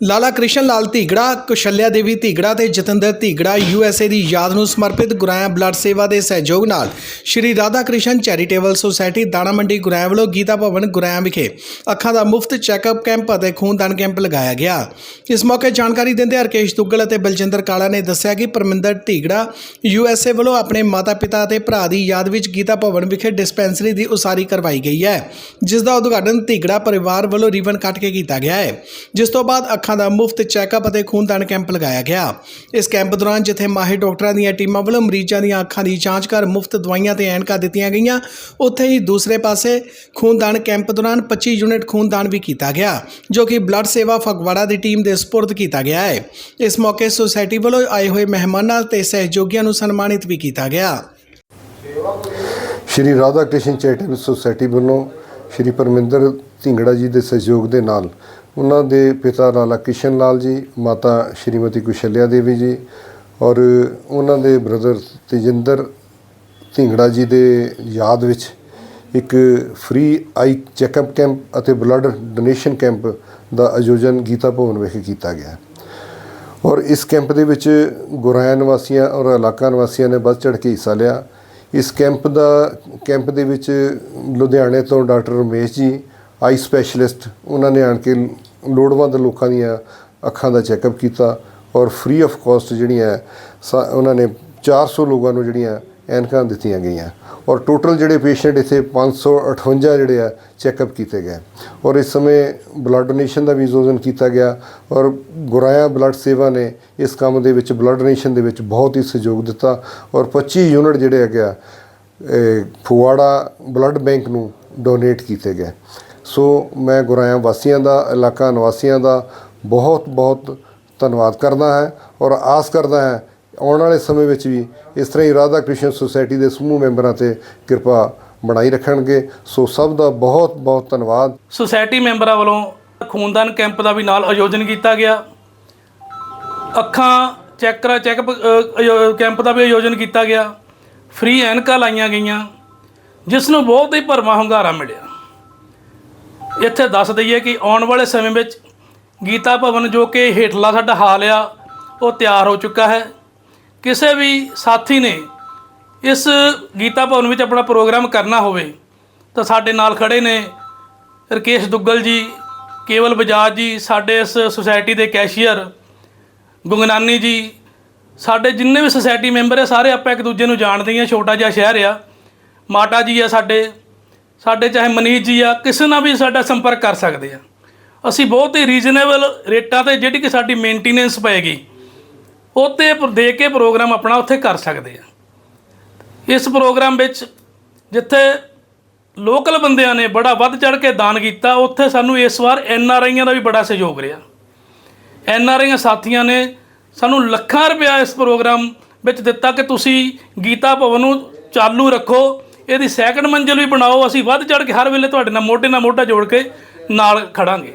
ਲਾਲਾ ਕ੍ਰਿਸ਼ਨ ਲਾਲ ਧੀਗੜਾ, ਕੁਸ਼ਲਿਆ ਦੇਵੀ ਧੀਗੜਾ ਤੇ ਜਤਿੰਦਰ ਧੀਗੜਾ ਯੂਐਸਏ ਦੀ ਯਾਦ ਨੂੰ ਸਮਰਪਿਤ ਗੁਰਾਇਆ ਬਲੱਡ ਸੇਵਾ ਦੇ ਸਹਿਯੋਗ ਨਾਲ ਸ਼੍ਰੀ ਰਾਧਾ ਕ੍ਰਿਸ਼ਨ ਚੈਰੀਟੇਬਲ ਸੁਸਾਇਟੀ ਦਾਣਾ ਮੰਡੀ ਗੁਰਾਇਆ ਵੱਲੋਂ ਗੀਤਾ ਭਵਨ ਗੁਰਾਇਆ ਵਿਖੇ ਅੱਖਾਂ ਦਾ ਮੁਫਤ ਚੈੱਕਅਪ ਕੈਂਪ ਅਤੇ ਖੂਨਦਾਨ ਕੈਂਪ ਲਗਾਇਆ ਗਿਆ। ਇਸ ਮੌਕੇ ਜਾਣਕਾਰੀ ਦਿੰਦੇ ਹਰਕੇਸ਼ ਦੁੱਗਲ ਅਤੇ ਬਲਜਿੰਦਰ ਕਾਲਾ ਨੇ ਦੱਸਿਆ ਕਿ ਪਰਮਿੰਦਰ ਧੀਗੜਾ ਯੂਐਸਏ ਵੱਲੋਂ ਆਪਣੇ ਮਾਤਾ-ਪਿਤਾ ਅਤੇ ਭਰਾ ਦੀ ਯਾਦ ਵਿੱਚ ਗੀਤਾ ਭਵਨ ਵਿਖੇ ਡਿਸਪੈਂਸਰੀ ਦੀ ਉਸਾਰੀ ਕਰਵਾਈ ਗਈ ਹੈ, ਜਿਸ ਦਾ ਉਦਘਾਟਨ ਧੀਗੜਾ ਪਰਿਵਾਰ ਵੱਲੋਂ ਰੀਬਨ ਕੱਟ ਕੇ ਕੀਤਾ ਗਿਆ ਹੈ। ਜਿਸ ਤੋਂ ਬਾਅਦ ਅੱਖਾਂ ਦਾ ਮੁਫਤ ਚੈੱਕਅਪ ਅਤੇ ਖੂਨਦਾਨ ਕੈਂਪ ਲਗਾਇਆ ਗਿਆ। ਇਸ ਕੈਂਪ ਦੌਰਾਨ ਜਿੱਥੇ ਮਾਹਿਰ ਡਾਕਟਰਾਂ ਦੀਆਂ ਟੀਮਾਂ ਵੱਲੋਂ ਮਰੀਜ਼ਾਂ ਦੀਆਂ ਅੱਖਾਂ ਦੀ ਜਾਂਚ ਕਰ ਮੁਫਤ ਦਵਾਈਆਂ ਤੇ ਐਨਕਾਂ ਦਿੱਤੀਆਂ ਗਈਆਂ, ਉੱਥੇ ਹੀ ਦੂਸਰੇ ਪਾਸੇ ਖੂਨਦਾਨ ਕੈਂਪ ਦੌਰਾਨ 25 ਯੂਨਿਟ ਖੂਨਦਾਨ ਵੀ ਕੀਤਾ ਗਿਆ, ਜੋ ਕਿ ਬਲੱਡ ਸੇਵਾ ਫਗਵਾੜਾ ਦੀ ਟੀਮ ਦੇ ਸਪੁਰਦ ਕੀਤਾ ਗਿਆ ਹੈ। ਇਸ ਮੌਕੇ ਸੁਸਾਇਟੀ ਵੱਲੋਂ ਆਏ ਹੋਏ ਮਹਿਮਾਨਾਂ ਤੇ ਸਹਿਯੋਗੀਆਂ ਨੂੰ ਸਨਮਾਨਿਤ ਵੀ ਕੀਤਾ ਗਿਆ। ਸ਼੍ਰੀ ਰਾਧਾ ਕ੍ਰਿਸ਼ਨ ਚੈਰੀਟੇਬਲ ਸੁਸਾਇਟੀ ਵੱਲੋਂ ਸ਼੍ਰੀ ਪਰਮਿੰਦਰ ਢਿੰਗੜਾ ਜੀ ਦੇ ਸਹਿਯੋਗ ਦੇ ਨਾਲ ਉਹਨਾਂ ਦੇ ਪਿਤਾ ਲਾਲਾ ਕ੍ਰਿਸ਼ਨ ਲਾਲ ਜੀ, ਮਾਤਾ ਸ਼੍ਰੀਮਤੀ ਕੁਸ਼ਲਿਆ ਦੇਵੀ ਜੀ ਔਰ ਉਹਨਾਂ ਦੇ ਬ੍ਰਦਰ ਤੇਜਿੰਦਰ ਢਿੰਗੜਾ ਜੀ ਦੇ ਯਾਦ ਵਿੱਚ ਇੱਕ ਫ੍ਰੀ ਆਈ ਚੈੱਕਅਪ ਕੈਂਪ ਅਤੇ ਬਲੱਡ ਡੋਨੇਸ਼ਨ ਕੈਂਪ ਦਾ ਆਯੋਜਨ ਗੀਤਾ ਭਵਨ ਵਿਖੇ ਕੀਤਾ ਗਿਆ। ਔਰ ਇਸ ਕੈਂਪ ਦੇ ਵਿੱਚ ਗੁਰਾਇਆ ਨਿਵਾਸੀਆਂ ਔਰ ਇਲਾਕਾ ਨਿਵਾਸੀਆਂ ਨੇ ਵੱਧ ਚੜ੍ਹ ਕੇ ਹਿੱਸਾ ਲਿਆ। ਇਸ ਕੈਂਪ ਦਾ, ਕੈਂਪ ਦੇ ਵਿੱਚ ਲੁਧਿਆਣੇ ਤੋਂ doctor Ramesh ji, eye specialist, ਉਹਨਾਂ ਨੇ ਆਣ ਕੇ ਲੋੜਵੰਦ ਲੋਕਾਂ ਦੀਆਂ ਅੱਖਾਂ ਦਾ ਚੈੱਕਅਪ ਕੀਤਾ ਔਰ ਫ੍ਰੀ ਆਫ ਕਾਸਟ ਜਿਹੜੀਆਂ ਸਾ- ਉਹਨਾਂ ਨੇ 400 ਲੋਕਾਂ ਨੂੰ ਜਿਹੜੀਆਂ ਐਨਕਾਂ ਦਿੱਤੀਆਂ ਗਈਆਂ। ਔਰ ਟੋਟਲ ਜਿਹੜੇ ਪੇਸ਼ੈਂਟ ਇੱਥੇ 558 ਜਿਹੜੇ ਆ, ਚੈੱਕਅਪ ਕੀਤੇ ਗਏ। ਔਰ ਇਸ ਸਮੇਂ ਬਲੱਡ ਡੋਨੇਸ਼ਨ ਦਾ ਵੀ ਯੋਜਨ ਕੀਤਾ ਗਿਆ। ਔਰ ਗੁਰਾਇਆ ਬਲੱਡ ਸੇਵਾ ਨੇ ਇਸ ਕੰਮ ਦੇ ਵਿੱਚ ਬਲੱਡ ਡੋਨੇਸ਼ਨ ਦੇ ਵਿੱਚ ਬਹੁਤ ਹੀ ਸਹਿਯੋਗ ਦਿੱਤਾ। ਔਰ 25 ਯੂਨਿਟ ਜਿਹੜੇ ਹੈਗੇ ਆ, ਇਹ ਬਲੱਡ ਬੈਂਕ ਨੂੰ ਡੋਨੇਟ ਕੀਤੇ ਗਏ। ਸੋ ਮੈਂ ਗੁਰਾਇਆ ਵਾਸੀਆਂ ਦਾ, ਇਲਾਕਾ ਨਿਵਾਸੀਆਂ ਦਾ ਬਹੁਤ ਬਹੁਤ ਧੰਨਵਾਦ ਕਰਦਾ ਹਾਂ। ਔਰ ਆਸ ਕਰਦਾ ਹਾਂ ਆਉਣ ਵਾਲੇ ਸਮੇਂ ਵਿੱਚ ਵੀ ਇਸ ਤਰ੍ਹਾਂ ਹੀ ਰਾਧਾ ਕ੍ਰਿਸ਼ਨ ਸੁਸਾਇਟੀ ਦੇ ਸਮੂਹ ਮੈਂਬਰਾਂ ਤੇ ਕਿਰਪਾ ਬਣਾਈ ਰੱਖਣਗੇ। ਸੋ ਸਭ ਦਾ ਬਹੁਤ ਬਹੁਤ ਧੰਨਵਾਦ। ਸੁਸਾਇਟੀ ਮੈਂਬਰਾਂ ਵੱਲੋਂ ਖੂਨਦਾਨ ਕੈਂਪ ਦਾ ਵੀ ਨਾਲ ਆਯੋਜਨ ਕੀਤਾ ਗਿਆ। ਅੱਖਾਂ ਚੈੱਕ ਕਰਾ ਚੈੱਕਅਪ ਕੈਂਪ ਦਾ ਵੀ ਆਯੋਜਨ ਕੀਤਾ ਗਿਆ। ਫ੍ਰੀ ਐਨਕਾਂ ਲਾਈਆਂ ਗਈਆਂ, ਜਿਸ ਨੂੰ ਬਹੁਤ ਹੀ ਭਰਵਾਂ ਹੁੰਗਾਰਾ ਮਿਲਿਆ। ਇੱਥੇ ਦੱਸ ਦਈਏ ਕਿ ਆਉਣ ਵਾਲੇ ਸਮੇਂ ਵਿੱਚ ਗੀਤਾ ਭਵਨ ਜੋ ਕਿ ਹੇਠਲਾ ਸਾਡਾ ਹਾਲ ਆ, ਉਹ ਤਿਆਰ ਹੋ ਚੁੱਕਾ ਹੈ। ਕਿਸੇ ਵੀ ਸਾਥੀ ਨੇ ਇਸ ਗੀਤਾ ਭਵਨ ਵਿੱਚ ਆਪਣਾ ਪ੍ਰੋਗਰਾਮ ਕਰਨਾ ਹੋਵੇ, ਤਾਂ ਸਾਡੇ ਨਾਲ ਖੜੇ ਨੇ ਰਕੇਸ਼ ਦੁੱਗਲ ਜੀ, ਕੇਵਲ ਬਜਾਜ ਜੀ, ਸਾਡੇ ਇਸ ਸੁਸਾਇਟੀ ਦੇ ਕੈਸ਼ੀਅਰ ਗੁੰਗਨਾਨੀ ਜੀ, ਸਾਡੇ ਜਿੰਨੇ ਵੀ ਸੁਸਾਇਟੀ ਮੈਂਬਰ ਆ, ਸਾਰੇ ਆਪਾਂ ਇੱਕ ਦੂਜੇ ਨੂੰ ਜਾਣਦੇ ਹਾਂ ਛੋਟਾ ਜਿਹਾ ਸ਼ਹਿਰ ਆ ਮਾਟਾ ਜੀ ਆ ਸਾਡੇ ਸਾਡੇ ਚਾਹੇ ਮਨੀਸ਼ ਜੀ ਆ, ਕਿਸੇ ਨਾਲ ਵੀ ਸਾਡਾ ਸੰਪਰਕ ਕਰ ਸਕਦੇ ਆ। ਅਸੀਂ ਬਹੁਤ ਹੀ ਰੀਜ਼ਨੇਬਲ ਰੇਟਾਂ ਤੇ ਜਿਹੜੀ ਕਿ ਸਾਡੀ ਮੇਨਟੇਨੈਂਸ ਪਏਗੀ ਉਹ 'ਤੇ ਦੇ ਕੇ ਪ੍ਰੋਗਰਾਮ ਆਪਣਾ ਉੱਥੇ ਕਰ ਸਕਦੇ ਆ। ਇਸ ਪ੍ਰੋਗਰਾਮ ਵਿੱਚ ਜਿੱਥੇ ਲੋਕਲ ਬੰਦਿਆਂ ਨੇ ਬੜਾ ਵੱਧ ਚੜ ਕੇ ਦਾਨ ਕੀਤਾ, ਉੱਥੇ ਸਾਨੂੰ ਇਸ ਵਾਰ ਐਨ ਆਰ ਆਈਆਂ ਦਾ ਵੀ ਬੜਾ ਸਹਿਯੋਗ ਰਿਹਾ। ਐਨ ਆਰ ਆਈਆਂ ਸਾਥੀਆਂ ਨੇ ਸਾਨੂੰ ਲੱਖਾਂ ਰੁਪਇਆ ਇਸ ਪ੍ਰੋਗਰਾਮ ਵਿੱਚ ਦਿੱਤਾ ਕਿ ਤੁਸੀਂ ਗੀਤਾ ਭਵਨ ਨੂੰ ਚਾਲੂ ਰੱਖੋ, ਇਹਦੀ ਸੈਕੰਡ ਮੰਜ਼ਿਲ ਵੀ ਬਣਾਓ, ਅਸੀਂ ਵੱਧ ਚੜ ਕੇ ਹਰ ਵੇਲੇ ਤੁਹਾਡੇ ਨਾਲ ਮੋਢੇ ਨਾਲ ਮੋਢਾ ਜੋੜ ਕੇ ਨਾਲ ਖੜਾਂਗੇ।